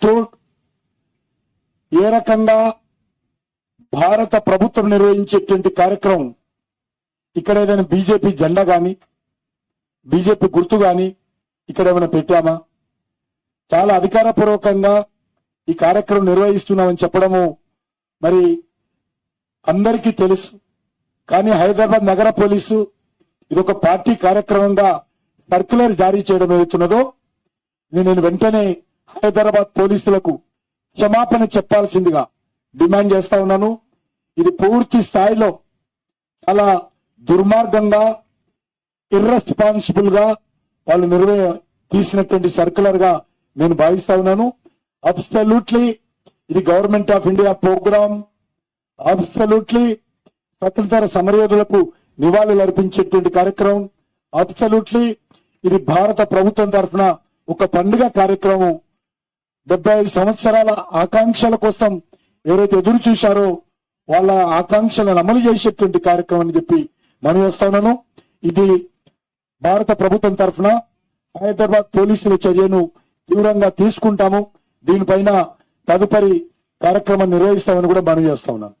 తో ఏ రకంగా భారత ప్రభుత్వం నిర్వహించేటువంటి కార్యక్రమం ఇక్కడ ఏదైనా బీజేపీ జెండా కానీ బీజేపీ గుర్తు కానీ ఇక్కడ ఏమైనా పెట్టామా? చాలా అధికారపూర్వకంగా ఈ కార్యక్రమం నిర్వహిస్తున్నామని చెప్పడము మరి అందరికీ తెలుసు. కానీ హైదరాబాద్ నగర పోలీసు ఇది ఒక పార్టీ కార్యక్రమంగా సర్క్యులర్ జారీ చేయడం ఏదైతున్నదో నేను వెంటనే హైదరాబాద్ పోలీసులకు క్షమాపణ చెప్పాల్సిందిగా డిమాండ్ చేస్తా ఉన్నాను. ఇది పూర్తి స్థాయిలో చాలా దుర్మార్గంగా ఇర్రెస్పాన్సిబుల్గా వాళ్ళు నిర్వహ తీసినటువంటి సర్కులర్గా నేను భావిస్తా ఉన్నాను. అబ్సల్యూట్లీ ఇది government of India programme absolutely స్వతంత్ర సమరయోధులకు నివాళులు అర్పించేటువంటి కార్యక్రమం. అబ్సల్యూట్లీ ఇది భారత ప్రభుత్వం తరఫున ఒక పండుగ కార్యక్రమం. డెబ్బై ఐదు సంవత్సరాల ఆకాంక్షల కోసం ఎవరైతే ఎదురు చూశారో వాళ్ళ ఆకాంక్షలను అమలు చేసేటువంటి కార్యక్రమం అని చెప్పి మనం వస్తున్నాను ఇది భారత ప్రభుత్వం తరఫున హైదరాబాద్ పోలీసుల చర్యను తీవ్రంగా తీసుకుంటాము. దీనిపైన తదుపరి కార్యక్రమం నిర్వహిస్తామని కూడా మనం చేస్తా ఉన్నాను